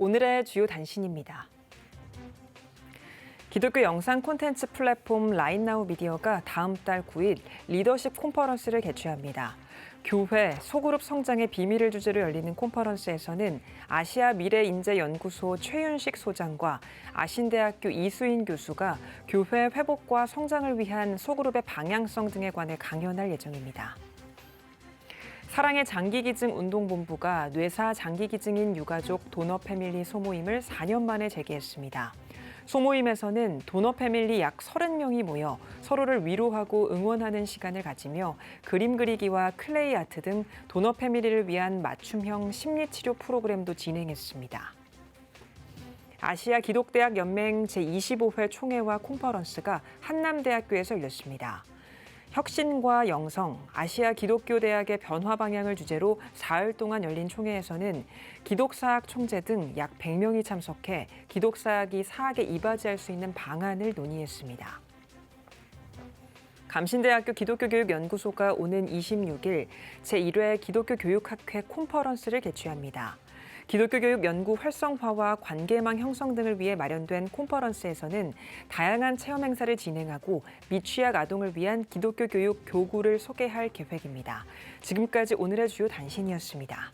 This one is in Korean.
오늘의 주요 단신입니다. 기독교 영상 콘텐츠 플랫폼 라인나우 미디어가 다음 달 9일 리더십 콘퍼런스를 개최합니다. 교회, 소그룹 성장의 비밀을 주제로 열리는 콘퍼런스에서는 아시아 미래인재연구소 최윤식 소장과 아신대학교 이수인 교수가 교회 회복과 성장을 위한 소그룹의 방향성 등에 관해 강연할 예정입니다. 사랑의 장기기증 운동본부가 뇌사 장기기증인 유가족 도너 패밀리 소모임을 4년 만에 재개했습니다. 소모임에서는 도너 패밀리 약 30명이 모여 서로를 위로하고 응원하는 시간을 가지며 그림 그리기와 클레이 아트 등 도너 패밀리를 위한 맞춤형 심리치료 프로그램도 진행했습니다. 아시아 기독대학 연맹 제25회 총회와 콘퍼런스가 한남대학교에서 열렸습니다. 혁신과 영성, 아시아 기독교 대학의 변화 방향을 주제로 사흘 동안 열린 총회에서는 기독사학 총재 등 약 100명이 참석해 기독사학이 사학에 이바지할 수 있는 방안을 논의했습니다. 감신대학교 기독교교육연구소가 오는 26일 제1회 기독교 교육학회 콘퍼런스를 개최합니다. 기독교 교육 연구 활성화와 관계망 형성 등을 위해 마련된 콘퍼런스에서는 다양한 체험 행사를 진행하고 미취학 아동을 위한 기독교 교육 교구를 소개할 계획입니다. 지금까지 오늘의 주요 단신이었습니다.